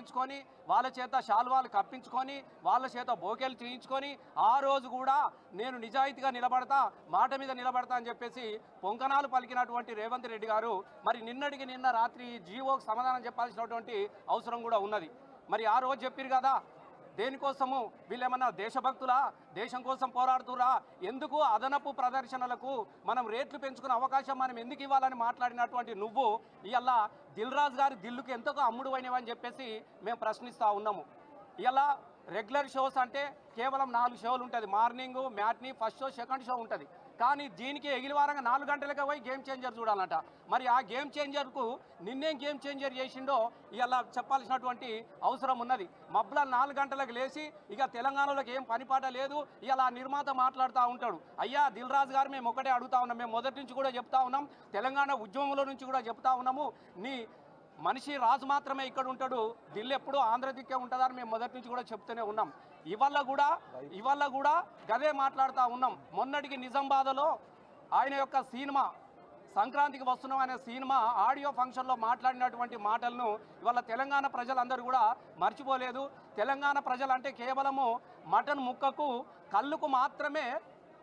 కట్టించుకొని వాళ్ళ చేత శాల్వాలు కప్పించుకొని వాళ్ళ చేత బోకేలు చేయించుకొని ఆ రోజు కూడా నేను నిజాయితీగా నిలబడతా మాట మీద నిలబడతా అని చెప్పేసి పొంకనాలు పలికినటువంటి రేవంత్ రెడ్డి గారు మరి నిన్నటికి నిన్న రాత్రి జీవోకు సమాధానం చెప్పాల్సినటువంటి అవసరం కూడా ఉన్నది. మరి ఆ రోజు చెప్పారు కదా దేనికోసము వీళ్ళేమన్నా దేశభక్తులా? దేశం కోసం పోరాడుతురా ఎందుకు అదనపు ప్రదర్శనలకు మనం రేట్లు పెంచుకునే అవకాశం మనం ఎందుకు ఇవ్వాలని మాట్లాడినటువంటి నువ్వు ఇవాళ దిల్ రాజు గారి దిల్లుకు ఎంతగా అమ్ముడు అయినవని చెప్పేసి మేము ప్రశ్నిస్తూ ఉన్నాము. ఇలా రెగ్యులర్ షోస్ అంటే కేవలం నాలుగు షోలు ఉంటుంది. Morning matinee first show second show ఉంటుంది. కానీ దీనికి ఎగిలివారంగా నాలుగు గంటలకే పోయి గేమ్ చేంజర్ చూడాలంట. మరి ఆ గేమ్ చేంజర్కు నిన్నేం గేమ్ చేంజర్ చేసిండో ఇలా చెప్పాల్సినటువంటి అవసరం ఉన్నది. మబ్బుల నాలుగు గంటలకు లేచి ఇక తెలంగాణలోకి ఏం పనిపాట లేదు. ఇలా నిర్మాత మాట్లాడుతూ ఉంటాడు. అయ్యా దిల్ రాజు గారు మేము ఒకటే అడుగుతా ఉన్నాం. మేము మొదటి నుంచి కూడా చెప్తా ఉన్నాం. తెలంగాణ ఉద్యమంలో నుంచి కూడా చెప్తా ఉన్నాము. నీ మనిషి రాజు మాత్రమే ఇక్కడ ఉంటాడు. ఢిల్లీ ఎప్పుడూ ఆంధ్ర దిక్కే ఉంటుందని మేము మొదటి నుంచి కూడా చెప్తూనే ఉన్నాం. ఇవల్ల కూడా ఇవల్ల కూడా గదే మాట్లాడుతూ ఉన్నాం. మొన్నటికి నిజామాబాద్లో ఆయన యొక్క సినిమా సంక్రాంతికి వస్తున్నాం అనే సినిమా ఆడియో ఫంక్షన్లో మాట్లాడినటువంటి మాటలను ఇవాళ తెలంగాణ ప్రజలందరూ కూడా మర్చిపోలేదు. తెలంగాణ ప్రజలంటే కేవలము మటన్ ముక్కకు కళ్ళుకు మాత్రమే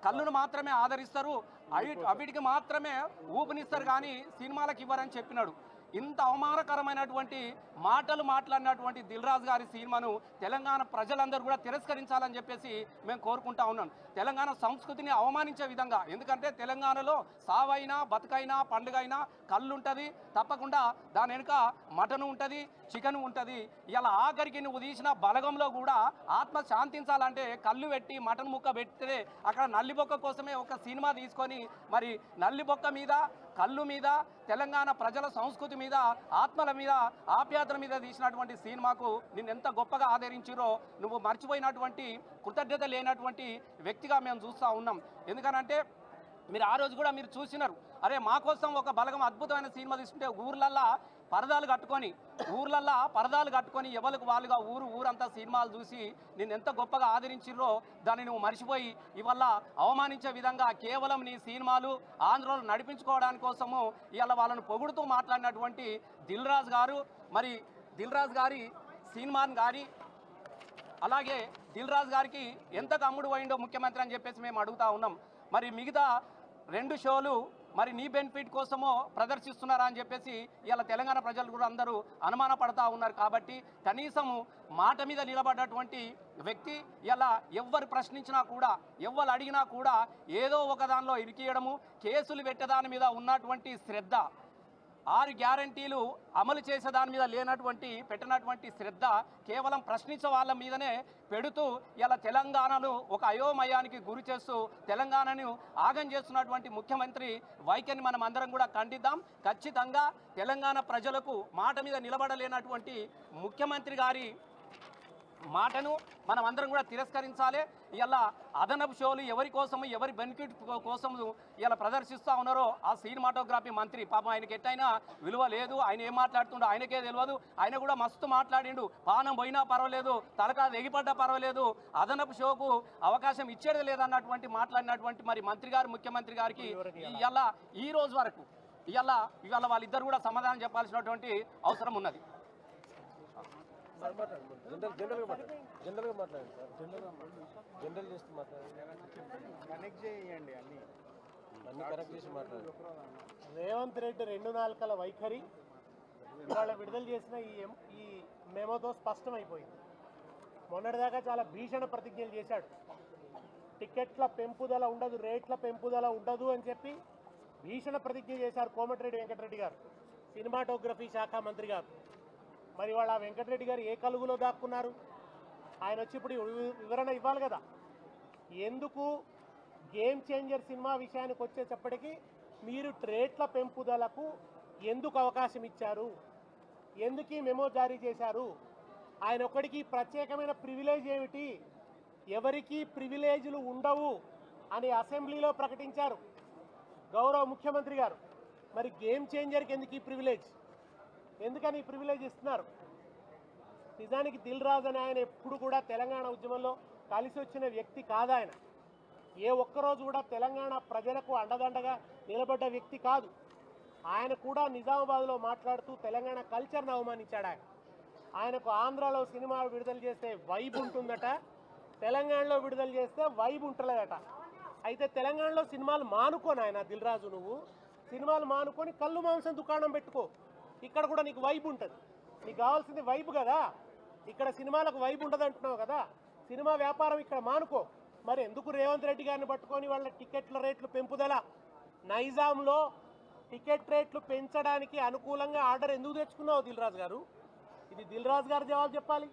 కళ్ళును మాత్రమే ఆదరిస్తారు. అవి అవిటికి మాత్రమే ఊపినిస్తారు కానీ సినిమాలకు ఇవ్వరని చెప్పినాడు. ఇంత అవమానకరమైనటువంటి మాటలు మాట్లాడినటువంటి దిల్రాజ్ గారి సినిమాను తెలంగాణ ప్రజలందరూ కూడా తిరస్కరించాలని చెప్పేసి మేము కోరుకుంటా ఉన్నాం. తెలంగాణ సంస్కృతిని అవమానించే విధంగా ఎందుకంటే తెలంగాణలో సావైనా బతుకైనా పండుగ అయినా కళ్ళు ఉంటుంది. తప్పకుండా దాని వెనుక మటన్ ఉంటుంది చికెన్ ఉంటుంది. ఇలా ఆఖరికి నువ్వు తీసిన బలగంలో కూడా ఆత్మ శాంతించాలంటే కళ్ళు పెట్టి మటన్ ముక్క పెడితే అక్కడ నల్లిబొక్క కోసమే ఒక సినిమా తీసుకొని మరి నల్లిబొక్క మీద కళ్ళు మీద తెలంగాణ ప్రజల సంస్కృతి మీద ఆత్మల మీద ఆప్యాయతల మీద తీసినటువంటి సినిమాకు నిన్ను ఎంత గొప్పగా ఆదరించిరో నువ్వు మర్చిపోయినటువంటి కృతజ్ఞత లేనటువంటి వ్యక్తిగా మేము చూస్తూ ఉన్నాం. ఎందుకనంటే మీరు ఆ రోజు కూడా మీరు చూసినారు. అరే మా కోసం ఒక బలగం అద్భుతమైన సినిమా తీసుకుంటే ఊర్లల్లా పరదాలు కట్టుకొని ఊర్లల్లా పరదాలు కట్టుకొని ఎవరికి వాళ్ళుగా ఊరు ఊరంతా సినిమాలు చూసి నేను ఎంత గొప్పగా ఆదరించిర్రో దాన్ని నువ్వు మర్చిపోయి ఇవల్ల అవమానించే విధంగా కేవలం నీ సినిమాలు ఆంధ్రలో నడిపించుకోవడానికి కోసము ఇవాళ వాళ్ళను పొగుడుతూ మాట్లాడినటువంటి దిల్ రాజు గారు. మరి దిల్ రాజు గారి సినిమాని గారి అలాగే దిల్ రాజు గారికి ఎంత కమ్ముడు పోయిండో ముఖ్యమంత్రి అని చెప్పేసి మేము అడుగుతా ఉన్నాం. మరి మిగతా రెండు షోలు మరి నీ బెనిఫిట్ కోసమో ప్రదర్శిస్తున్నారా అని చెప్పేసి ఇలా తెలంగాణ ప్రజలు కూడా అందరూ అనుమాన పడతా ఉన్నారు కాబట్టి కనీసము మాట మీద నిలబడ్డటువంటి వ్యక్తి ఇలా ఎవ్వరు ప్రశ్నించినా కూడా ఎవ్వరు అడిగినా కూడా ఏదో ఒక దానిలో ఇరికియడము కేసులు పెట్టేదాని మీద ఉన్నటువంటి శ్రద్ధ. ఆరు గ్యారంటీలు అమలు చేసే దాని మీద లేనటువంటి పెట్టినటువంటి శ్రద్ధ కేవలం ప్రశ్నించే వాళ్ళ మీదనే పెడుతూ ఇలా తెలంగాణను ఒక అయోమయానికి గురి చేస్తూ తెలంగాణను ఆగం చేస్తున్నటువంటి ముఖ్యమంత్రి వైఖరిని మనం అందరం కూడా ఖండిద్దాం. ఖచ్చితంగా తెలంగాణ ప్రజలకు మాట మీద నిలబడలేనటువంటి ముఖ్యమంత్రి గారి మాటను మనం అందరం కూడా తిరస్కరించాలి. ఇలా అదనపు షోలు ఎవరి కోసము ఎవరి బెనిఫిట్ కోసం ఇలా ప్రదర్శిస్తూ ఉన్నారో ఆ సినిమాటోగ్రఫీ మంత్రి. పాపం ఆయనకి ఎట్టయినా విలువ లేదు. ఆయన ఏం మాట్లాడుతుండో ఆయనకే తెలియదు ఆయన కూడా మస్తు మాట్లాడిండు. పానం పోయినా పర్వాలేదు. తలకా ఎగిపడ్డా పర్వాలేదు. అదనపు షోకు అవకాశం ఇచ్చేది లేదన్నటువంటి మాట్లాడినటువంటి మరి మంత్రి గారు ముఖ్యమంత్రి గారికి ఇలా ఈ రోజు వరకు ఇవాళ ఇవాళ వాళ్ళిద్దరు కూడా సమాధానం చెప్పాల్సినటువంటి అవసరం ఉన్నది. జనరల్ జనరల్గా మాట్లాడండి. జనరల్గా మాట్లాడండి. సార్. జనరల్గా జనరల్ చేస్తూ మాట్లాడండి. కనెక్ట్ చేయండి అన్ని. అన్ని కరెక్ట్ చేసి మాట్లాడండి. రేవంత్ రెడ్డి రెండు నాలుకల వైఖరి. ఇవాళ విడుదల చేసిన ఈ ఈ మెమోతో స్పష్టమైపోయింది. మొన్నటిదాకా చాలా భీషణ ప్రతిజ్ఞలు చేశాడు. టికెట్ల పెంపుదల ఉండదు రేట్ల పెంపుదల ఉండదు అని చెప్పి భీషణ ప్రతిజ్ఞ చేశారు కోమటిరెడ్డి వెంకటరెడ్డి గారు. సినిమాటోగ్రఫీ శాఖ మంత్రి గారు. మరి వాళ్ళ వెంకటరెడ్డి గారు ఏ కలుగులో దాక్కున్నారు? ఆయన వచ్చి ఇప్పుడు వివరణ ఇవ్వాలి కదా. ఎందుకు గేమ్ చేంజర్ సినిమా విషయానికి వచ్చేటప్పటికి మీరు ట్రేట్ల పెంపుదలకు ఎందుకు అవకాశం ఇచ్చారు? ఎందుకు ఈ మెమో జారీ చేశారు? ఆయన ఒక్కడికి ప్రత్యేకమైన ప్రివిలేజ్ ఏమిటి? ఎవరికీ ప్రివిలేజ్లు ఉండవు అని అసెంబ్లీలో ప్రకటించారు గౌరవ ముఖ్యమంత్రి గారు. మరి గేమ్ చేంజర్కి ఎందుకు ఈ ప్రివిలేజ్ ఎందుకని ఈ ప్రివిలేజ్ ఇస్తున్నారు? నిజానికి దిల్ రాజు అని ఆయన ఎప్పుడు కూడా తెలంగాణ ఉద్యమంలో కలిసి వచ్చిన వ్యక్తి కాదు ఆయన. ఏ ఒక్కరోజు కూడా తెలంగాణ ప్రజలకు అండదండగా నిలబడ్డ వ్యక్తి కాదు. ఆయన కూడా నిజామాబాద్లో మాట్లాడుతూ తెలంగాణ కల్చర్ను అవమానించాడు ఆయన. ఆయనకు ఆంధ్రాలో సినిమా విడుదల చేస్తే వైబ్ ఉంటుందట తెలంగాణలో విడుదల చేస్తే వైబ్ ఉంటలేదట. అయితే తెలంగాణలో సినిమాలు మానుకోను ఆయన దిల్ రాజు నువ్వు. సినిమాలు మానుకొని కళ్ళు మాంసం దుకాణం పెట్టుకో. ఇక్కడ కూడా నీకు వైబ్ ఉంటుంది. నీకు కావాల్సింది వైబ్ కదా. ఇక్కడ సినిమాలకు వైబ్ ఉంటుంది అంటున్నావు కదా. సినిమా వ్యాపారం ఇక్కడ మానుకో. మరి ఎందుకు రేవంత్ రెడ్డి గారిని పట్టుకొని వాళ్ళ టికెట్ల రేట్లు పెంపుదల? నైజాంలో టికెట్ రేట్లు పెంచడానికి అనుకూలంగా ఆర్డర్ ఎందుకు తెచ్చుకున్నావు దిల్ రాజు గారు? ఇది దిల్రాజ్ గారు జవాబు చెప్పాలి.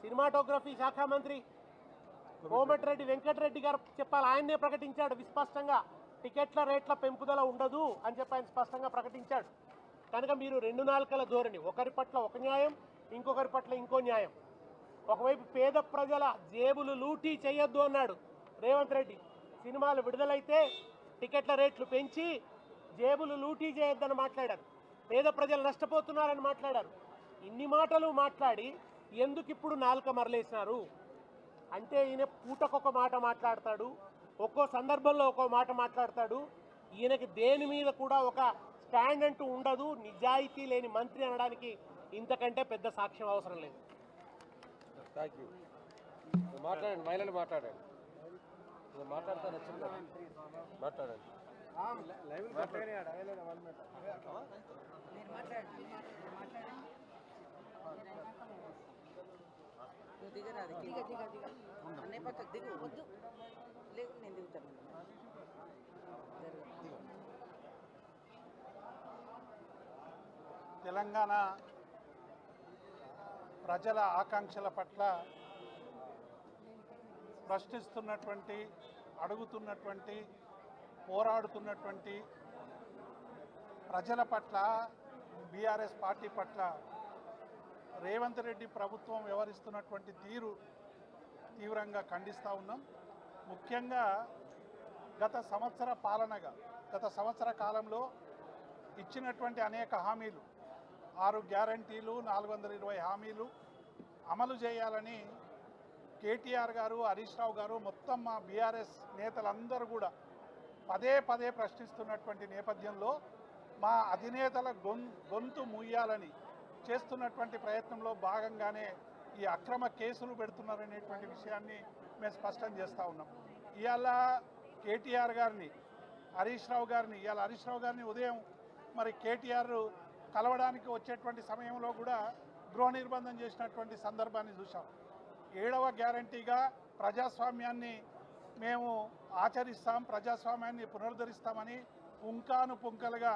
సినిమాటోగ్రఫీ శాఖ మంత్రి కోమటిరెడ్డి వెంకటరెడ్డి గారు చెప్పాలి. ఆయన్నే ప్రకటించాడు. విస్పష్టంగా టికెట్ల రేట్ల పెంపుదల ఉండదు అని చెప్పి ఆయన స్పష్టంగా ప్రకటించాడు. కనుక మీరు రెండు నాలుకల ధోరణి ఒకరి పట్ల ఒక న్యాయం ఇంకొకరి పట్ల ఇంకో న్యాయం. ఒకవైపు పేద ప్రజల జేబులు లూటీ చేయొద్దు అన్నాడు రేవంత్ రెడ్డి. సినిమాలు విడుదలైతే టికెట్ల రేట్లు పెంచి జేబులు లూటీ చేయొద్దని మాట్లాడారు. పేద ప్రజలు నష్టపోతున్నారని మాట్లాడారు. ఇన్ని మాటలు మాట్లాడి ఎందుకు ఇప్పుడు నాలుక మరలేసినారు? అంటే ఈయన పూటకొక మాట మాట్లాడతాడు ఒక్కో సందర్భంలో ఒక్కో మాట మాట్లాడతాడు. ఈయనకి దేని మీద కూడా ఒక స్టాండ్ అంటూ ఉండదు నిజాయితీ లేని మంత్రి అనడానికి ఇంతకంటే పెద్ద సాక్ష్యం అవసరం లేదు. థ్యాంక్ యూ మాట్లాడండి మహిళలు మాట్లాడండి. మాట్లాడతాను దిగరాదు దిగ దిగ దిగ. అన్నీ పక్కకు దిగు వద్దు. లేకు నేను దిగుతాను. తెలంగాణ ప్రజల ఆకాంక్షల పట్ల ప్రశ్నిస్తున్నటువంటి అడుగుతున్నటువంటి పోరాడుతున్నటువంటి ప్రజల పట్ల బీఆర్ఎస్ పార్టీ పట్ల రేవంత్ రెడ్డి ప్రభుత్వం వ్యవహరిస్తున్నటువంటి తీరు తీవ్రంగా ఖండిస్తూ ఉన్నాం. ముఖ్యంగా గత సంవత్సర పాలనగా గత సంవత్సర కాలంలో ఇచ్చినటువంటి అనేక హామీలు ఆరు గ్యారంటీలు నాలుగు వందల ఇరవై హామీలు అమలు చేయాలని కేటీఆర్ గారు హరీష్ రావు గారు మొత్తం మా బీఆర్ఎస్ నేతలందరూ కూడా పదే పదే ప్రశ్నిస్తున్నటువంటి నేపథ్యంలో మా అధినేతల గొం గొంతు మూయాలని చేస్తున్నటువంటి ప్రయత్నంలో భాగంగానే ఈ అక్రమ కేసులు పెడుతున్నారనేటువంటి విషయాన్ని మేము స్పష్టం చేస్తూ ఉన్నాం. ఇవాళ కేటీఆర్ గారిని హరీష్ రావు గారిని ఇవాళ హరీష్ రావు గారిని ఉదయం మరి కేటీఆర్ కలవడానికి వచ్చేటువంటి సమయంలో కూడా గృహ నిర్బంధం చేసినటువంటి సందర్భాన్ని చూసాం ఏడవ గ్యారంటీగా ప్రజాస్వామ్యాన్ని మేము ఆచరిస్తాం ప్రజాస్వామ్యాన్ని పునరుద్ధరిస్తామని పుంకాను పుంకలుగా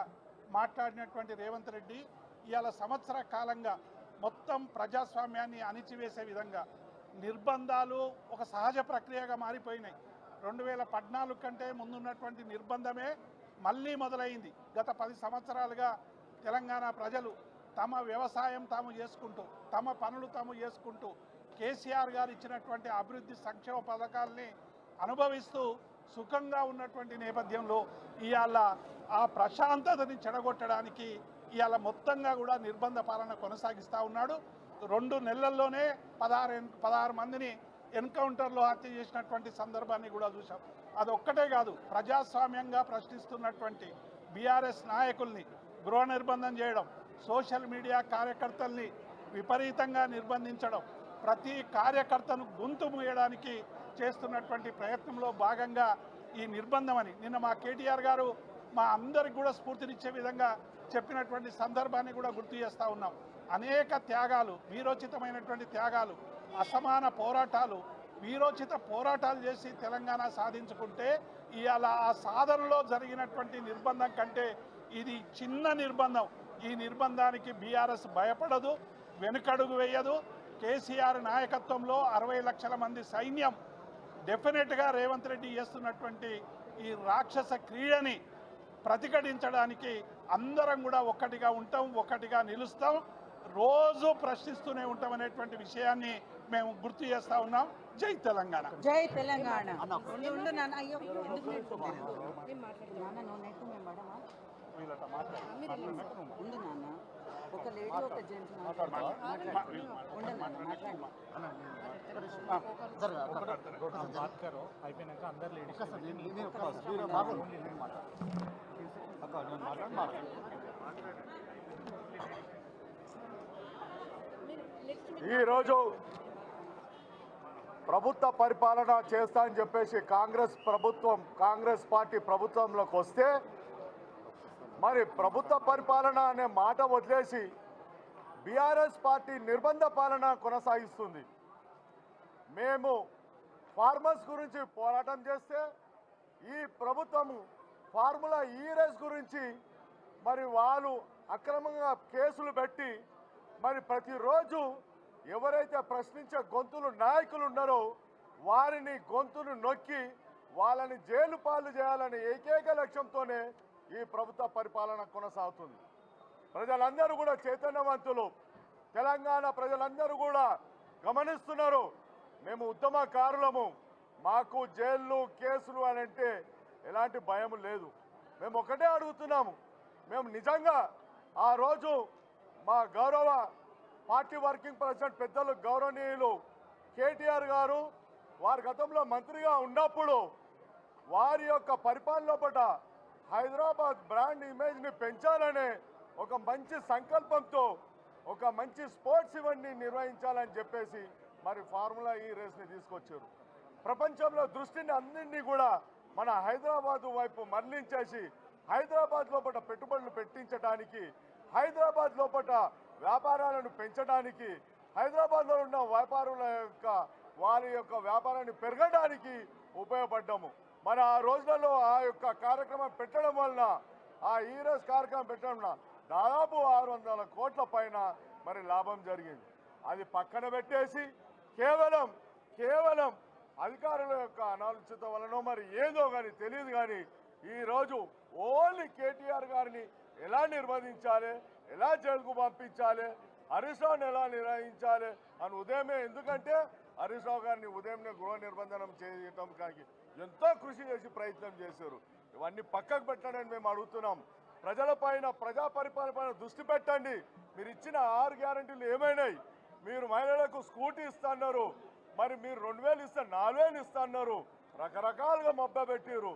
మాట్లాడినటువంటి రేవంత్ రెడ్డి ఇవాళ సంవత్సర కాలంగా మొత్తం ప్రజాస్వామ్యాన్ని అణిచివేసే విధంగా నిర్బంధాలు ఒక సహజ ప్రక్రియగా మారిపోయినాయి. రెండు వేల పద్నాలుగు కంటే ముందున్నటువంటి నిర్బంధమే మళ్ళీ మొదలైంది. గత పది సంవత్సరాలుగా తెలంగాణ ప్రజలు తమ వ్యవసాయం తాము చేసుకుంటూ తమ పనులు తాము చేసుకుంటూ కేసీఆర్ గారు ఇచ్చినటువంటి అభివృద్ధి సంక్షేమ పథకాల్ని అనుభవిస్తూ సుఖంగా ఉన్నటువంటి నేపథ్యంలో ఇవాళ ఆ ప్రశాంతతని చెడగొట్టడానికి ఇవాళ మొత్తంగా కూడా నిర్బంధ పాలన కొనసాగిస్తూ ఉన్నాడు. రెండు నెలల్లోనే పదహారు ఎన్- పదహారు మందిని ఎన్కౌంటర్లో హత్య చేసినటువంటి సందర్భాన్ని కూడా చూసాం అదొక్కటే కాదు ప్రజాస్వామ్యంగా ప్రశ్నిస్తున్నటువంటి బీఆర్ఎస్ నాయకుల్ని గృహ నిర్బంధం చేయడం సోషల్ మీడియా కార్యకర్తల్ని విపరీతంగా నిర్బంధించడం ప్రతి కార్యకర్తను గొంతు మూయడానికి చేస్తున్నటువంటి ప్రయత్నంలో భాగంగా ఈ నిర్బంధం అని నిన్న మా కేటీఆర్ గారు మా అందరికి కూడా స్ఫూర్తినిచ్చే విధంగా చెప్పినటువంటి సందర్భాన్ని కూడా గుర్తు చేస్తూ ఉన్నాం. అనేక త్యాగాలు వీరోచితమైనటువంటి త్యాగాలు అసమాన పోరాటాలు వీరోచిత పోరాటాలు చేసి తెలంగాణ సాధించుకుంటే ఇవాళ ఆ సాధనలో జరిగినటువంటి నిర్బంధం కంటే ఇది చిన్న నిర్బంధం. ఈ నిర్బంధానికి బీఆర్ఎస్ భయపడదు వెనుకడుగు వేయదు. కేసీఆర్ నాయకత్వంలో అరవై లక్షల మంది సైన్యం డెఫినెట్గా రేవంత్ రెడ్డి చేస్తున్నటువంటి ఈ రాక్షస క్రీడని ప్రతిఘటించడానికి అందరం కూడా ఒక్కటిగా ఉంటాం ఒక్కటిగా నిలుస్తాం. రోజు ప్రశ్నిస్తూనే ఉంటాం అనేటువంటి విషయాన్ని మేము గుర్తు చేస్తా ఉన్నాం. జై తెలంగాణ. జై తెలంగాణ. ఉండు. నాన్న. ఒక లేడీ ఒక జెంట్స్ అయిపోయినాక అందరు లేడీస్ ఈరోజు ప్రభుత్వ పరిపాలన చేస్తా అని చెప్పేసి కాంగ్రెస్ ప్రభుత్వం కాంగ్రెస్ పార్టీ ప్రభుత్వంలోకి వస్తే మరి ప్రభుత్వ పరిపాలన అనే మాట వదిలేసి బీఆర్ఎస్ పార్టీ నిర్బంధ పాలన కొనసాగిస్తుంది. మేము ఫార్మర్స్ గురించి పోరాటం చేస్తే ఈ ప్రభుత్వం ఫార్ములా ఈ రేస్ గురించి మరి వాళ్ళు అక్రమంగా కేసులు పెట్టి మరి ప్రతిరోజు ఎవరైతే ప్రశ్నించే గొంతులు నాయకులు ఉన్నారో వారిని గొంతును నొక్కి వాళ్ళని జైలు పాలు చేయాలనే ఏకైక లక్ష్యంతోనే ఈ ప్రభుత్వ పరిపాలన కొనసాగుతుంది. ప్రజలందరూ కూడా చైతన్యవంతులు. తెలంగాణ ప్రజలందరూ కూడా గమనిస్తున్నారు. మేము ఉద్యమకారులము మాకు జైళ్ళు కేసులు అని అంటే ఎలాంటి భయం లేదు. మేము ఒకటే అడుగుతున్నాము. మేము నిజంగా ఆ రోజు మా గౌరవ పార్టీ వర్కింగ్ ప్రెసిడెంట్ పెద్దలు గౌరవనీయులు కేటీఆర్ గారు వారి గతంలో మంత్రిగా ఉన్నప్పుడు వారి యొక్క పరిపాలన పట్ల హైదరాబాద్ బ్రాండ్ ఇమేజ్ని పెంచాలనే ఒక మంచి సంకల్పంతో ఒక మంచి స్పోర్ట్స్ ఈవెంట్ని నిర్వహించాలని చెప్పేసి మరి ఫార్ములా ఈ రేస్ని తీసుకొచ్చారు. ప్రపంచంలో దృష్టిని అన్నింటినీ కూడా మన హైదరాబాద్ వైపు మరలించేసి హైదరాబాద్ లోపల పెట్టుబడులు పెట్టించడానికి హైదరాబాద్ లోపల వ్యాపారాలను పెంచడానికి హైదరాబాద్లో ఉన్న వ్యాపారుల యొక్క వారి యొక్క వ్యాపారాన్ని పెరగడానికి ఉపయోగపడ్డాము. మరి ఆ రోజులలో ఆ యొక్క కార్యక్రమం పెట్టడం వలన ఆ ఈరోజు కార్యక్రమం పెట్టడం వలన దాదాపు ఆరు వందల కోట్ల పైన మరి లాభం జరిగింది. అది పక్కన పెట్టేసి కేవలం కేవలం అధికారుల యొక్క అనాలోచిత వలనో మరి ఏదో కానీ తెలియదు కానీ ఈరోజు ఓన్లీ కేటీఆర్ గారిని ఎలా నిర్బంధించాలి ఎలా జైలుకు పంపించాలి హరీష్ రావుని ఎలా నిర్వహించాలి అని ఉదయమే. ఎందుకంటే హరీష్ రావు గారిని ఉదయంనే గృహ నిర్బంధనం చేయటం కానీ ఎంతో కృషి చేసి ప్రయత్నం చేశారు. ఇవన్నీ పక్కకు పెట్టడానికి మేము అడుగుతున్నాం. ప్రజలపైన ప్రజా పరిపాలన పైన దృష్టి పెట్టండి. మీరు ఇచ్చిన ఆరు గ్యారంటీలు ఏమైనాయి? మీరు మహిళలకు స్కూటీ ఇస్తున్నారు. మరి మీరు రెండు వేలు ఇస్తే నాలుగు వేలు ఇస్తున్నారు. రకరకాలుగా మబ్బ పెట్టిరు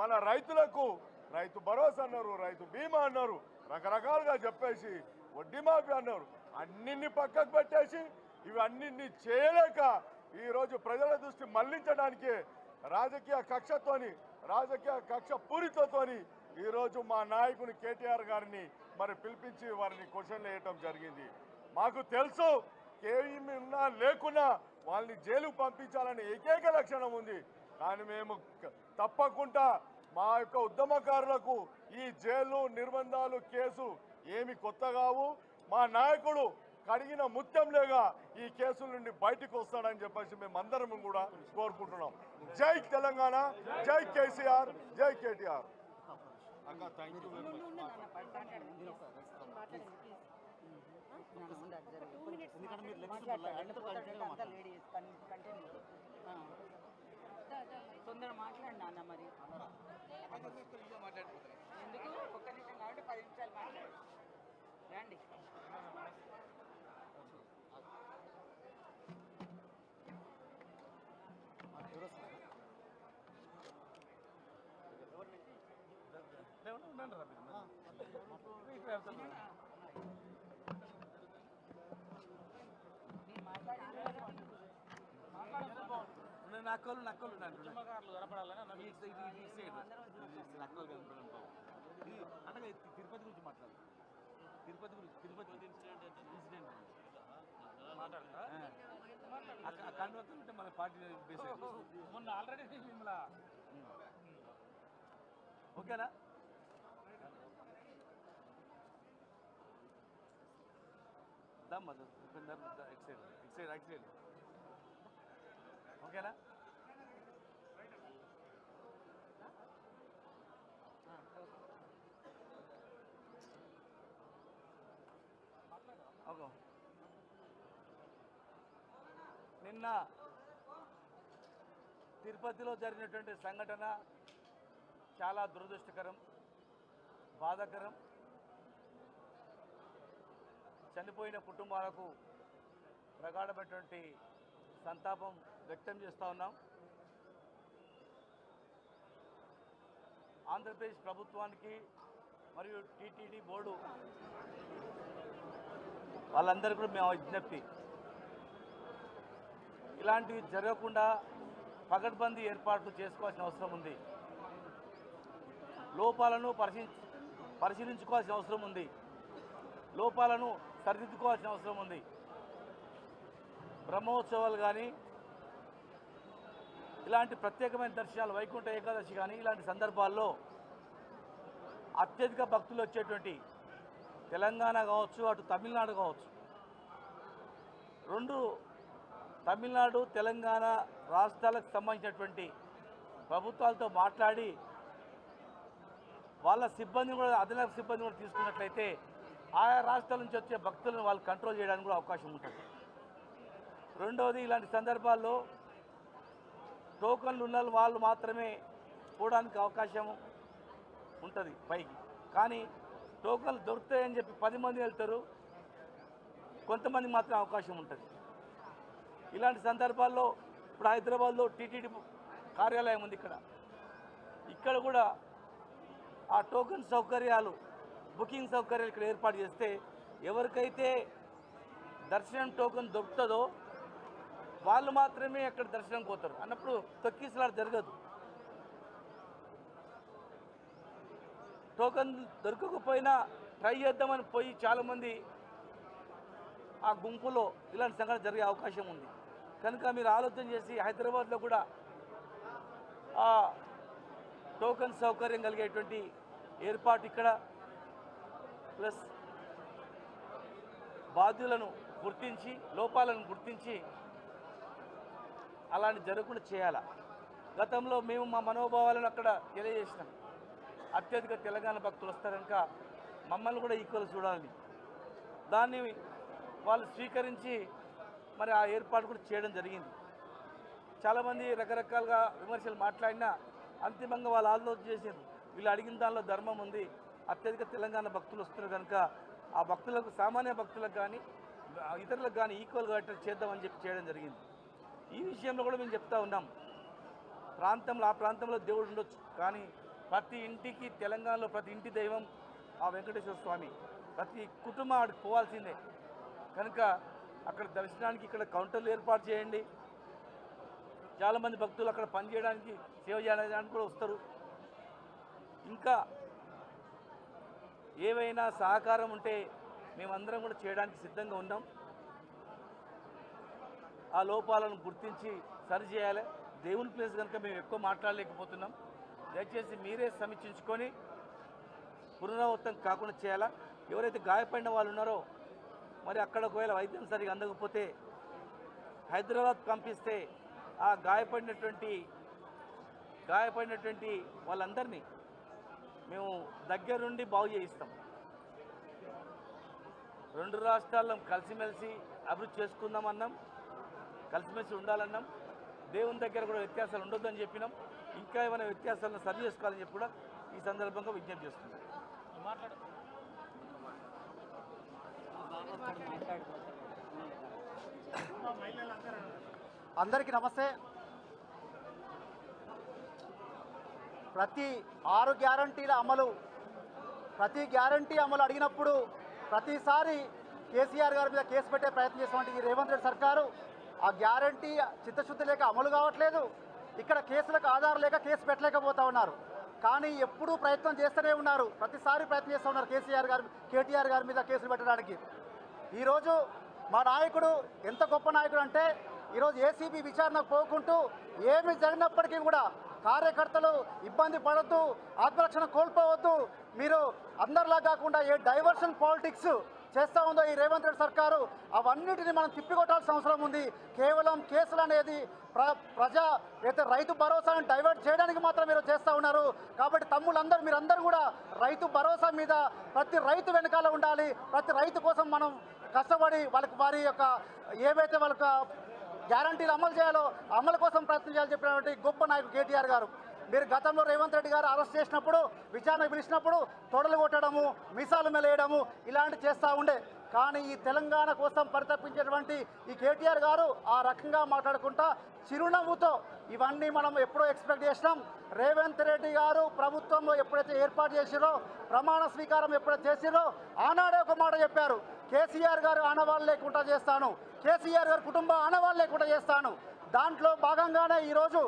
మన రైతులకు రైతు భరోసా అన్నారు రైతు బీమా అన్నారు రకరకాలుగా చెప్పేసి వడ్డీ మాఫీ అన్నారు. అన్నిన్ని పక్కకు పెట్టేసి ఇవన్నీ చేయలేక ఈరోజు ప్రజల దృష్టి మళ్ళించడానికి రాజకీయ కక్షతోని రాజకీయ కక్ష పూరితతోని ఈరోజు మా నాయకుని కేటీఆర్ గారిని మరి పిలిపించి వారిని క్వశ్చన్లు వేయటం జరిగింది. మాకు తెలుసు కేవీఎం ఉన్నా లేకున్నా వాళ్ళని జైలుకు పంపించాలనే ఏకైక లక్షణం ఉంది. కానీ మేము తప్పకుండా మా యొక్క ఉద్యమకారులకు ఈ జైలు నిర్బంధాలు కేసు ఏమి కొత్త కావు మా నాయకుడు కడిగిన ముత్యంలేగా ఈ కేసుల నుండి బయటకు వస్తాడని చెప్పేసి మేమందరం కూడా కోరుకుంటున్నాం. జై తెలంగాణ జై కేసీఆర్ జై కేటీఆర్. తొందర మాట్లాడి నాన్న మరి ఎందుకు? ఒక్క నిమిషం కాబట్టి పది నిమిషాలు మాట్లాడు రండి. నక్కలు నక్కలు కనపడాలని అంటే తిరుపతి గురించి మాట్లాడు. తిరుపతి గురించి తిరుపతి ఇన్సిడెంట్ ఉంటే మన పార్టీ బేస్ మొన్న ఆల్రెడీ మిమ్మల్ని ఓకేనా? దమ్ అది Upender it side it side ఓకేనా? ఓకే నిన్న తిరుపతిలో జరిగినటువంటి సంఘటన చాలా దురదృష్టకరం బాధాకరం. చనిపోయిన కుటుంబాలకు ప్రగాఢమైనటువంటి సంతాపం వ్యక్తం చేస్తూ ఉన్నాం. ఆంధ్రప్రదేశ్ ప్రభుత్వానికి మరియు టీటీడీ బోర్డు వాళ్ళందరికీ కూడా మేము విజ్ఞప్తి. ఇలాంటివి జరగకుండా పగడ్బందీ ఏర్పాట్లు చేసుకోవాల్సిన అవసరం ఉంది. లోపాలను పరిశీ పరిశీలించుకోవాల్సిన అవసరం ఉంది. లోపాలను సరిదిద్దుకోవాల్సిన అవసరం ఉంది. బ్రహ్మోత్సవాలు కానీ ఇలాంటి ప్రత్యేకమైన దర్శనాలు వైకుంఠ ఏకాదశి కానీ ఇలాంటి సందర్భాల్లో అత్యధిక భక్తులు వచ్చేటువంటి తెలంగాణ కావచ్చు అటు తమిళనాడు కావచ్చు. రెండు తమిళనాడు తెలంగాణ రాష్ట్రాలకు సంబంధించినటువంటి ప్రభుత్వాలతో మాట్లాడి వాళ్ళ సిబ్బంది కూడా అదనపు సిబ్బంది కూడా తీసుకున్నట్లయితే ఆయా రాష్ట్రాల నుంచి వచ్చే భక్తులను వాళ్ళు కంట్రోల్ చేయడానికి కూడా అవకాశం ఉంటుంది. రెండవది ఇలాంటి సందర్భాల్లో టోకన్లు ఉన్న వాళ్ళు మాత్రమే పోవడానికి అవకాశం ఉంటుంది పైకి. కానీ టోకన్లు దొరుకుతాయని చెప్పి పది మంది వెళ్తారు కొంతమంది మాత్రం అవకాశం ఉంటుంది. ఇలాంటి సందర్భాల్లో ఇప్పుడు హైదరాబాద్లో టీటీడీ కార్యాలయం ఉంది ఇక్కడ. ఇక్కడ కూడా ఆ టోకన్ సౌకర్యాలు బుకింగ్ సౌకర్యాలు ఇక్కడ ఏర్పాటు చేస్తే ఎవరికైతే దర్శనం టోకెన్ దొరుకుతుందో వాళ్ళు మాత్రమే అక్కడ దర్శనం పోతారు. అన్నప్పుడు తొక్కిసలాడు జరగదు. టోకెన్ దొరకకపోయినా ట్రై చేద్దామని పోయి చాలామంది ఆ గుంపులో ఇలాంటి సంఘటన జరిగే అవకాశం ఉంది. కనుక మీరు ఆలోచన చేసి హైదరాబాద్లో కూడా ఆ టోకెన్ సౌకర్యం కలిగేటువంటి ఏర్పాటు ఇక్కడ ప్లస్ బాధ్యులను గుర్తించి లోపాలను గుర్తించి అలాంటి జరగకుండా చేయాల? గతంలో మేము మా మనోభావాలను అక్కడ తెలియజేసినాం. అత్యధిక తెలంగాణ భక్తులు వస్తారు కనుక మమ్మల్ని కూడా ఈక్వల్ చూడాలని. దాన్ని వాళ్ళు స్వీకరించి మరి ఆ ఏర్పాటు కూడా చేయడం జరిగింది. చాలామంది రకరకాలుగా విమర్శలు మాట్లాడినా అంతిమంగా వాళ్ళు ఆలోచన చేసింది వీళ్ళు అడిగిన దానిలో ధర్మం ఉంది. అత్యధిక తెలంగాణ భక్తులు వస్తున్నారు కనుక ఆ భక్తులకు సామాన్య భక్తులకు కానీ ఇతరులకు కానీ ఈక్వల్గా చేద్దామని చెప్పి చేయడం జరిగింది. ఈ విషయంలో కూడా మేము చెప్తా ఉన్నాం. ప్రాంతంలో ఆ ప్రాంతంలో దేవుడు ఉండొచ్చు. కానీ ప్రతి ఇంటికి తెలంగాణలో ప్రతి ఇంటి దైవం ఆ వెంకటేశ్వర స్వామి. ప్రతి కుటుంబం ఆడికి పోవాల్సిందే. కనుక అక్కడ దర్శనానికి ఇక్కడ కౌంటర్లు ఏర్పాటు చేయండి. చాలామంది భక్తులు అక్కడ పనిచేయడానికి సేవ చేయడానికి కూడా వస్తారు. ఇంకా ఏవైనా సహకారం ఉంటే మేమందరం కూడా చేయడానికి సిద్ధంగా ఉన్నాం. ఆ లోపాలను గుర్తించి సరిచేయాలి దేవుని ప్లేస్ కనుక మేము ఎక్కువ మాట్లాడలేకపోతున్నాం. దయచేసి మీరే సమీక్షించుకొని పునరావృతం కాకుండా చేయాలా? ఎవరైతే గాయపడిన వాళ్ళు ఉన్నారో మరి అక్కడ ఒకవేళ వైద్యం సరిగా అందకపోతే హైదరాబాద్ పంపిస్తే ఆ గాయపడినటువంటి గాయపడినటువంటి వాళ్ళందరినీ మేము దగ్గరుండి బాగు చేయిస్తాం. రెండు రాష్ట్రాల్లో కలిసిమెలిసి అభివృద్ధి చేసుకుందామన్నాం కలిసిమెలిసి ఉండాలన్నాం. దేవుని దగ్గర కూడా వ్యత్యాసాలు ఉండొద్దని చెప్పినాం. ఇంకా ఏమైనా వ్యత్యాసాలను సరి చేసుకోవాలని చెప్పి కూడా ఈ సందర్భంగా విజ్ఞప్తి చేస్తున్నాం. అందరికీ నమస్తే. ప్రతి ఆరు గ్యారంటీల అమలు ప్రతి గ్యారంటీ అమలు అడిగినప్పుడు ప్రతిసారి కేసీఆర్ గారి మీద కేసు పెట్టే ప్రయత్నం చేసినటువంటి ఈ రేవంత్ రెడ్డి సర్కారు ఆ గ్యారంటీ చిత్తశుద్ధి లేక అమలు కావట్లేదు. ఇక్కడ కేసులకు ఆధారం లేక కేసు పెట్టలేకపోతా ఉన్నారు. కానీ ఎప్పుడూ ప్రయత్నం చేస్తూనే ఉన్నారు. ప్రతిసారి ప్రయత్నం చేస్తూ ఉన్నారు కేసీఆర్ గారు కేటీఆర్ గారి మీద కేసులు పెట్టడానికి. ఈరోజు మా నాయకుడు ఎంత గొప్ప నాయకుడు అంటే ఈరోజు ఏసీబీ విచారణకు పోకుంటూ ఏమి జరిగినప్పటికీ కూడా కార్యకర్తలు ఇబ్బంది పడద్దు ఆత్మరక్షణ కోల్పోవద్దు. మీరు అందరిలా కాకుండా ఏ డైవర్షన్ పాలిటిక్స్ చేస్తూ ఉందో ఈ రేవంత్ రెడ్డి సర్కారు అవన్నిటిని మనం తిప్పికొట్టాల్సిన అవసరం ఉంది. కేవలం కేసులు అనేది ప్ర ప్రజా అయితే రైతు భరోసాను డైవర్ట్ చేయడానికి మాత్రం మీరు చేస్తూ ఉన్నారు. కాబట్టి తమ్ముళ్ళందరూ మీరందరూ కూడా రైతు భరోసా మీద ప్రతి రైతు వెనకాల ఉండాలి. ప్రతి రైతు కోసం మనం కష్టపడి వాళ్ళకి వారి యొక్క ఏవైతే వాళ్ళకి గ్యారంటీలు అమలు చేయాలో అమలు కోసం ప్రయత్నం చేయాలని చెప్పినటువంటి గొప్ప నాయకుడు కేటీఆర్ గారు. మీరు గతంలో రేవంత్ రెడ్డి గారు అరెస్ట్ చేసినప్పుడు విచారణ పిలిచినప్పుడు తొడలు కొట్టడము మిసాలు మెలేయడము ఇలాంటి చేస్తూ ఉండే. కానీ ఈ తెలంగాణ కోసం పరితపించేటువంటి ఈ కేటీఆర్ గారు ఆ రకంగా మాట్లాడుకుంటా చిరునవ్వుతో ఇవన్నీ మనం ఎప్పుడో ఎక్స్పెక్ట్ చేసినాం. రేవంత్ రెడ్డి గారు ప్రభుత్వంలో ఎప్పుడైతే ఏర్పాటు చేసిరో ప్రమాణ స్వీకారం ఎప్పుడైతే చేసిరో ఆనాడే ఒక మాట చెప్పారు. కేసీఆర్ గారు ఆనవాళ్ళు లేకుండా చేస్తాను. కేసీఆర్ గారి కుటుంబ ఆనవాళ్ళు లేకుండా చేస్తాను. దాంట్లో భాగంగానే ఈరోజు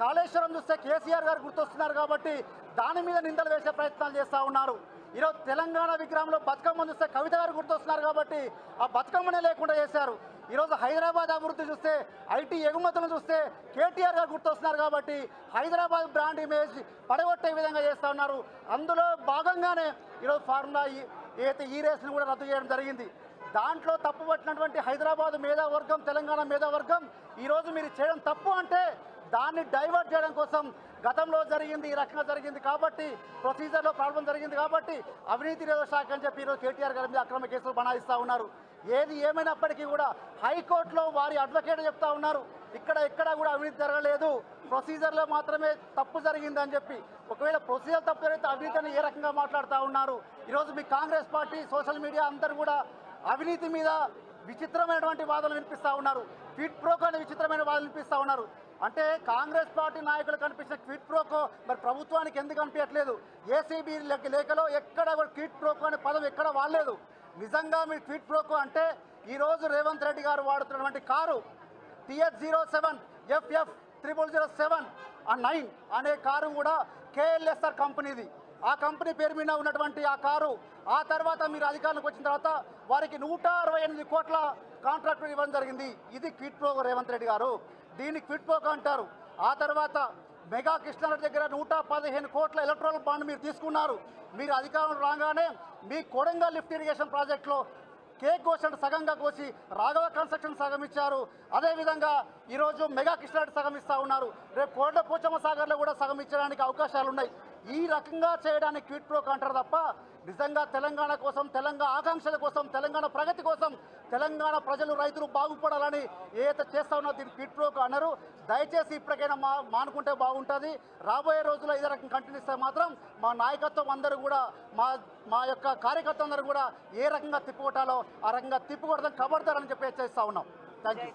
కాళేశ్వరం చూస్తే కేసీఆర్ గారు గుర్తొస్తున్నారు కాబట్టి దాని మీద నిందలు వేసే ప్రయత్నాలు చేస్తూ ఉన్నారు. ఈరోజు తెలంగాణ విగ్రహంలో బతుకమ్మ చూస్తే కవిత గారు గుర్తొస్తున్నారు కాబట్టి ఆ బతుకమ్మనే లేకుండా చేశారు. ఈరోజు హైదరాబాద్ అభివృద్ధి చూస్తే ఐటీ ఎగుమతులను చూస్తే కేటీఆర్ గారు గుర్తొస్తున్నారు కాబట్టి హైదరాబాద్ బ్రాండ్ ఇమేజ్ పడగొట్టే విధంగా చేస్తూ ఉన్నారు. అందులో భాగంగానే ఈరోజు ఫార్ములా ఈ- ఏదైతే ఈ రేస్ను కూడా రద్దు చేయడం జరిగింది. దాంట్లో తప్పు పట్టినటువంటి హైదరాబాద్ మేధావర్గం తెలంగాణ మేధావర్గం ఈరోజు మీరు చేయడం తప్పు అంటే దాన్ని డైవర్ట్ చేయడం కోసం గతంలో జరిగింది ఈ రకంగా జరిగింది కాబట్టి ప్రొసీజర్లో ప్రాబ్లం జరిగింది కాబట్టి అవినీతి నిరోధక శాఖ అని చెప్పి ఈరోజు కేటీఆర్ గారి మీద అక్రమ కేసులు బనాయిస్తూ ఉన్నారు. ఏది ఏమైనప్పటికీ కూడా హైకోర్టులో వారి అడ్వకేట్ చెప్తా ఉన్నారు. ఇక్కడ ఎక్కడా కూడా అవినీతి జరగలేదు. ప్రొసీజర్లో మాత్రమే తప్పు జరిగింది అని చెప్పి. ఒకవేళ ప్రొసీజర్ తప్పు జరిగితే అవినీతిని ఏ రకంగా మాట్లాడుతూ ఉన్నారు? ఈరోజు మీ కాంగ్రెస్ పార్టీ సోషల్ మీడియా అందరూ కూడా అవినీతి మీద విచిత్రమైనటువంటి వాదనలు వినిపిస్తూ ఉన్నారు. ఫిట్ ప్రోకో అనే విచిత్రమైన వాదనలు వినిపిస్తూ ఉన్నారు. అంటే కాంగ్రెస్ పార్టీ నాయకులు కనిపించిన క్విట్ ప్రోకో మరి ప్రభుత్వానికి ఎందుకు కనిపించట్లేదు? ఏసీబీ లేఖలో ఎక్కడ కూడా క్విట్ ప్రోకో అనే పదం ఎక్కడ వాడలేదు. నిజంగా మీరు ట్వీట్ ప్రోకు అంటే ఈరోజు రేవంత్ రెడ్డి గారు వాడుతున్నటువంటి car TS zero seven FF triple zero seven nine అనే కారు కూడా కేఎల్ఎస్ఆర్ కంపెనీది. ఆ కంపెనీ పేరు మీద ఉన్నటువంటి ఆ కారు ఆ తర్వాత మీరు అధికారంలోకి వచ్చిన తర్వాత వారికి నూట అరవై ఎనిమిది కోట్ల కాంట్రాక్ట్ ఇవ్వడం జరిగింది. ఇది క్విట్ ప్రో రేవంత్ రెడ్డి గారు. దీన్ని క్విట్ ప్రోకో అంటారు. ఆ తర్వాత మెగా కృష్ణారెడ్డి దగ్గర నూట పదిహేను కోట్ల ఎలక్ట్రానిక్ బాండ్ మీరు తీసుకున్నారు. మీరు అధికారం రాగానే మీ కొడంగల్ లిఫ్ట్ ఇరిగేషన్ ప్రాజెక్టులో కేక్ కోసండి సగంగా కోసి రాఘవ కన్స్ట్రక్షన్ సగం ఇచ్చారు. అదేవిధంగా ఈరోజు మెగా కృష్ణారెడ్డి సగం ఇస్తా ఉన్నారు. రేపు కోట పోచమ్మ సాగర్లో కూడా సగం ఇచ్చడానికి అవకాశాలు ఉన్నాయి ఈ రకంగా చేయడానికి క్విట్ ప్రోక్ అంటారు తప్ప నిజంగా తెలంగాణ కోసం తెలంగాణ ఆకాంక్షల కోసం తెలంగాణ ప్రగతి కోసం తెలంగాణ ప్రజలు రైతులు బాగుపడాలని ఏదైతే చేస్తా ఉన్నో దీన్ని క్విట్ అన్నారు. దయచేసి ఇప్పటికైనా మా మానుకుంటే బాగుంటుంది. రాబోయే రోజుల్లో ఇదే రకం కంటిన్యూ ఇస్తే మాత్రం మా నాయకత్వం అందరూ కూడా మా మా యొక్క కార్యకర్త అందరూ కూడా ఏ రకంగా తిప్పుకొట్టాలో ఆ రకంగా తిప్పుకొడతాం కబడతారని చెప్పి హెచ్చరిస్తా ఉన్నాం. థ్యాంక్ యూ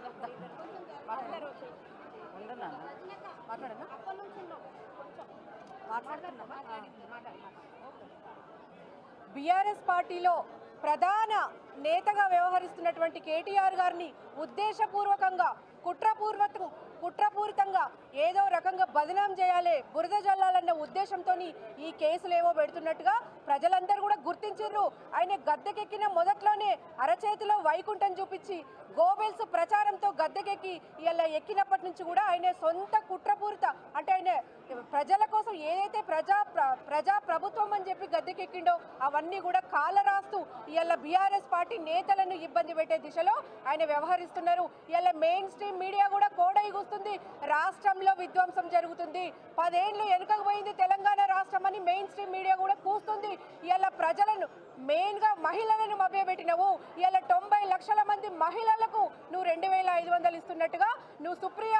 చాలాసేపు ఉండనా? మాట్లాడనా బీఆర్ఎస్ పార్టీలో ప్రధాన నేతగా వ్యవహరిస్తున్నటువంటి కేటీఆర్ గారిని ఉద్దేశపూర్వకంగా కుట్రపూర్వక కుట్రపూరితంగా ఏదో రకంగా బదనాం చేయాలి బురద జల్లాలన్న ఉద్దేశంతో ఈ కేసులు ఏవో పెడుతున్నట్టుగా ప్రజలందరూ కూడా గుర్తించారు ఆయన గద్దెకెక్కిన మొదట్లోనే అరచేతిలో వైకుంఠం చూపించి గోబెల్స్ ప్రచారంతో గద్దెకెక్కి ఇలా ఎక్కినప్పటి నుంచి కూడా ఆయన సొంత కుట్రపూరిత అంటే ఆయన ప్రజల కోసం ఏదైతే ప్రజా ప్ర- ప్రజా ప్రభుత్వం అని చెప్పి గద్దెకెక్కిండో అవన్నీ కూడా కాలరాస్తూ ఇలా బీఆర్ఎస్ పార్టీ నేతలను ఇబ్బంది పెట్టే దిశలో ఆయన వ్యవహరిస్తున్నారు. ఇలా మెయిన్ స్ట్రీమ్ మీడియా కూడా కోడైగుస్తుంది. రాష్ట్రంలో విధ్వంసం జరుగుతుంది. పదేళ్ళు వెనుకకు పోయింది తెలంగాణ రాష్ట్రం అని మెయిన్ స్ట్రీమ్ మీడియా కూడా కూస్తుంది. ఇలా ప్రజలను మెయిన్గా మహిళలను మభ్యపెట్టినవు. ఇలా తొంభై లక్షల మంది మహిళలకు నువ్వు రెండు వేల ఐదు వందలు ఇస్తున్నట్టుగా నువ్వు సుప్రియ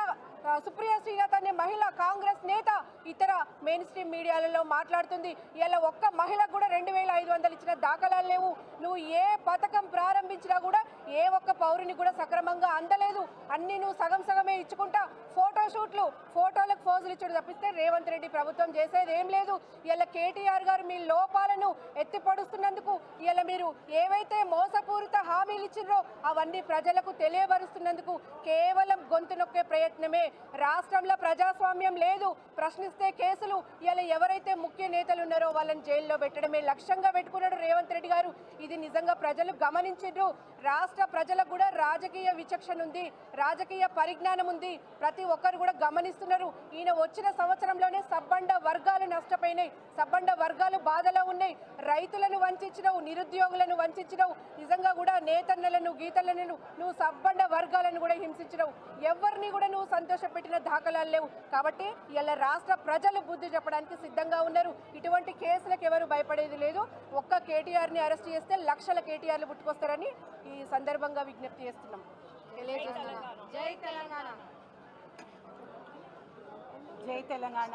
సుప్రియ శ్రీనాథ్ అనే మహిళ కాంగ్రెస్ నేత ఇతర మెయిన్ స్ట్రీమ్ మీడియాలలో మాట్లాడుతుంది. ఇలా ఒక్క మహిళకు కూడా రెండు వేల ఐదు వందలు ఇచ్చిన దాఖలాలు లేవు. నువ్వు ఏ పథకం ప్రారంభించినా కూడా ఏ ఒక్క పౌరుని కూడా సక్రమంగా అందలేదు. అన్ని నువ్వు సగం సగమే ఇచ్చుకుంటా. ఫోటో షూట్లు ఫోటోలకు ఫోజులు ఇచ్చుడు తప్పిస్తే రేవంత్ రెడ్డి ప్రభుత్వం చేసేది ఏం లేదు. ఇలా కేటీఆర్ గారు మీ లోపాలను ఎత్తిపడుస్తున్నందుకు ఇలా మీరు ఏవైతే మోసపూరిత హామీలు ఇచ్చినో అవన్నీ ప్రజలకు తెలియబరుస్తున్నందుకు కేవలం గొంతు నొక్కే ప్రయత్నమే. రాష్ట్రంలో ప్రజాస్వామ్యం లేదు. ప్రశ్నిస్తే కేసులు. ఇలా ఎవరైతే ముఖ్య నేతలు ఉన్నారో వాళ్ళని జైల్లో పెట్టడమే లక్ష్యంగా పెట్టుకున్నాడు రేవంత్ రెడ్డి గారు. ఇది నిజంగా ప్రజలు గమనించారు. రాష్ట్ర ప్రజలకు కూడా రాజకీయ విచక్షణ ఉంది. రాజకీయ పరిజ్ఞానం ఉంది. ప్రతి ఒక్కరు కూడా గమనిస్తున్నారు. ఈయన వచ్చిన సంవత్సరంలోనే సబ్బండ వర్గాలు నష్టపోయినాయి. సబ్బండ వర్గాలు బాధలో ఉన్నాయి. రైతులను వంచినావు నిరుద్యోగులను వంచినావు నిజంగా కూడా నేతన్నలను గీతలను నువ్వు సబ్బండ వర్గాలను కూడా హింసించినావు. ఎవరిని కూడా నువ్వు సంతోషపెట్టిన దాఖలాలు లేవు. కాబట్టి ఇలా రాష్ట్ర ప్రజలు బుద్ధి చెప్పడానికి సిద్ధంగా ఉన్నారు. ఇటువంటి కేసులకు ఎవరు భయపడేది లేదు. ఒక్క కేటీఆర్ని అరెస్ట్ చేస్తే లక్షల కేటీఆర్లు పుట్టుకొస్తారని ఈ సందర్భంగా విజ్ఞప్తి చేస్తున్నాం. తెలియజేస్తున్నాం జై తెలంగాణ. జై తెలంగాణ.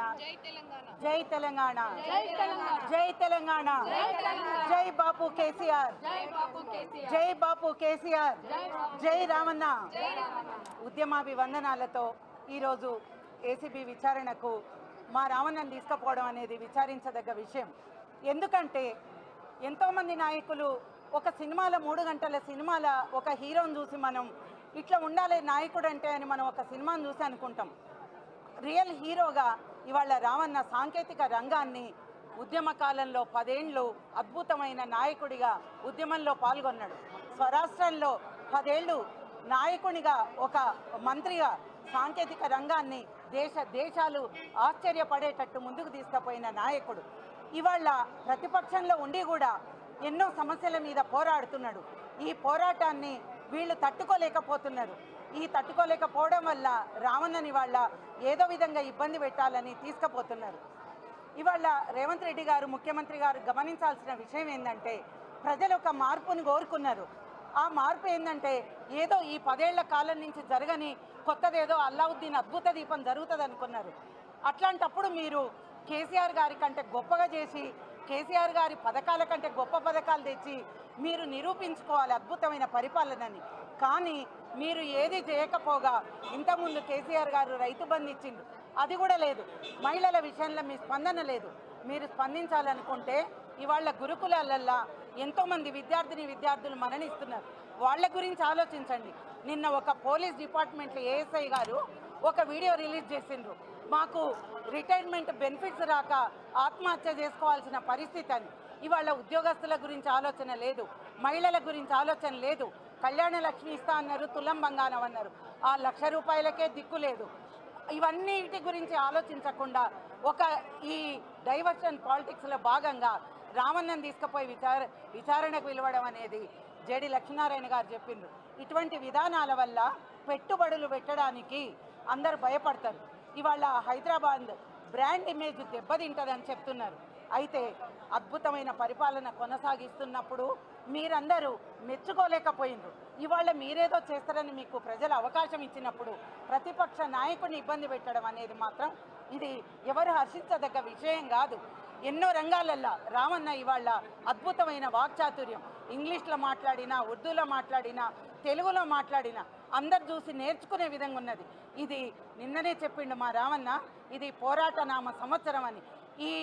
జై తెలంగాణ. జై తెలంగాణ. జై బాపు కేసీఆర్. జై బాపు కేసీఆర్. జై రామన్న. ఉద్యమాభివందనాలతో ఈరోజు ఏసీబీ విచారణకు మా రావణను తీసుకుపోవడం అనేది విచారించదగ్గ విషయం. ఎందుకంటే ఎంతోమంది నాయకులు ఒక సినిమాలో మూడు గంటల సినిమాల ఒక హీరోని చూసి మనం ఇట్లా ఉండాలి నాయకుడు అంటే అని మనం ఒక సినిమాని చూసి అనుకుంటాం. రియల్ హీరోగా ఇవాళ రావన్న సాంకేతిక రంగాన్ని ఉద్యమ కాలంలో పదేండ్లు అద్భుతమైన నాయకుడిగా ఉద్యమంలో పాల్గొన్నాడు. స్వరాష్ట్రంలో పదేళ్ళు నాయకునిగా ఒక మంత్రిగా సాంకేతిక రంగాన్ని దేశ దేశాలు ఆశ్చర్యపడేటట్టు ముందుకు తీసుకుపోయిన నాయకుడు. ఇవాళ ప్రతిపక్షంలో ఉండి కూడా ఎన్నో సమస్యల మీద పోరాడుతున్నాడు. ఈ పోరాటాన్ని వీళ్ళు తట్టుకోలేకపోతున్నారు. ఈ తట్టుకోలేకపోవడం వల్ల రావణని వాళ్ళ ఏదో విధంగా ఇబ్బంది పెట్టాలని తీసుకుపోతున్నారు. ఇవాళ రేవంత్ రెడ్డి గారు ముఖ్యమంత్రి గారు గమనించాల్సిన విషయం ఏంటంటే ప్రజలు ఒక మార్పును కోరుకున్నారు. ఆ మార్పు ఏంటంటే ఏదో ఈ పదేళ్ళ కాలం నుంచి జరగని కొత్తదేదో అల్లావుద్దీన్ అద్భుత దీపం జరుగుతుంది అనుకున్నారు అట్లాంటప్పుడు మీరు కేసీఆర్ గారి కంటే గొప్పగా చేసి కేసీఆర్ గారి పథకాల కంటే గొప్ప పథకాలు తెచ్చి మీరు నిరూపించుకోవాలి అద్భుతమైన పరిపాలనని. కానీ మీరు ఏది చేయకపోగా ఇంతకుముందు కేసీఆర్ గారు రైతు బంద్ ఇచ్చిండ్రు. అది కూడా లేదు. మహిళల విషయంలో మీ స్పందన లేదు. మీరు స్పందించాలనుకుంటే ఇవాళ గురుకులాలల్లా ఎంతోమంది విద్యార్థిని విద్యార్థులు మరణిస్తున్నారు. వాళ్ళ గురించి ఆలోచించండి. నిన్న ఒక పోలీస్ డిపార్ట్మెంట్లో ఏఎస్ఐ గారు ఒక వీడియో రిలీజ్ చేసిండ్రు. మాకు రిటైర్మెంట్ బెనిఫిట్స్ రాక ఆత్మహత్య చేసుకోవాల్సిన పరిస్థితి అని. ఇవాళ ఉద్యోగస్తుల గురించి ఆలోచన లేదు. మహిళల గురించి ఆలోచన లేదు. కళ్యాణ లక్ష్మి ఇస్తా అన్నారు తులం బంగారం అన్నారు. ఆ లక్ష రూపాయలకే దిక్కు లేదు. ఇవన్నిటి గురించి ఆలోచించకుండా ఒక ఈ డైవర్షన్ పాలిటిక్స్లో భాగంగా రామన్నను తీసుకుపోయి విచార విచారణకు పిలవడం అనేది జేడి లక్ష్మీనారాయణ గారు చెప్పిండ్రు. ఇటువంటి విధానాల వల్ల పెట్టుబడులు పెట్టడానికి అందరు భయపడతారు. ఇవాళ హైదరాబాద్ బ్రాండ్ ఇమేజ్ దెబ్బతింటుందని చెప్తున్నారు. అయితే అద్భుతమైన పరిపాలన కొనసాగిస్తున్నప్పుడు మీరందరూ మెచ్చుకోలేకపోయిండ్రు. ఇవాళ మీరేదో చేస్తారని మీకు ప్రజలు అవకాశం ఇచ్చినప్పుడు ప్రతిపక్ష నాయకుని ఇబ్బంది పెట్టడం అనేది మాత్రం ఇది ఎవరు హర్షించదగ్గ విషయం కాదు. ఎన్నో రంగాలల్లో రామన్న ఇవాళ అద్భుతమైన వాక్చాతుర్యం. ఇంగ్లీష్లో మాట్లాడినా ఉర్దూలో మాట్లాడినా తెలుగులో మాట్లాడినా అందరు చూసి నేర్చుకునే విధంగా ఉన్నది. ఇది నిన్ననే చెప్పిండు మా రామన్న ఇది పోరాట నామ సంవత్సరం అని. ఈ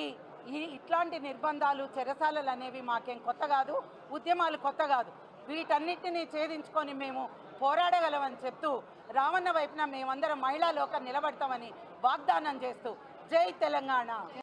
ఈ ఇట్లాంటి నిర్బంధాలు చెరసాలలు అనేవి మాకేం కొత్త కాదు ఉద్యమాలు కొత్త కాదు. వీటన్నిటిని ఛేదించుకొని మేము పోరాడగలమని చెప్తూ రావణ వైపున మేమందరం మహిళా లోకం నిలబడతామని వాగ్దానం చేస్తూ జై తెలంగాణ.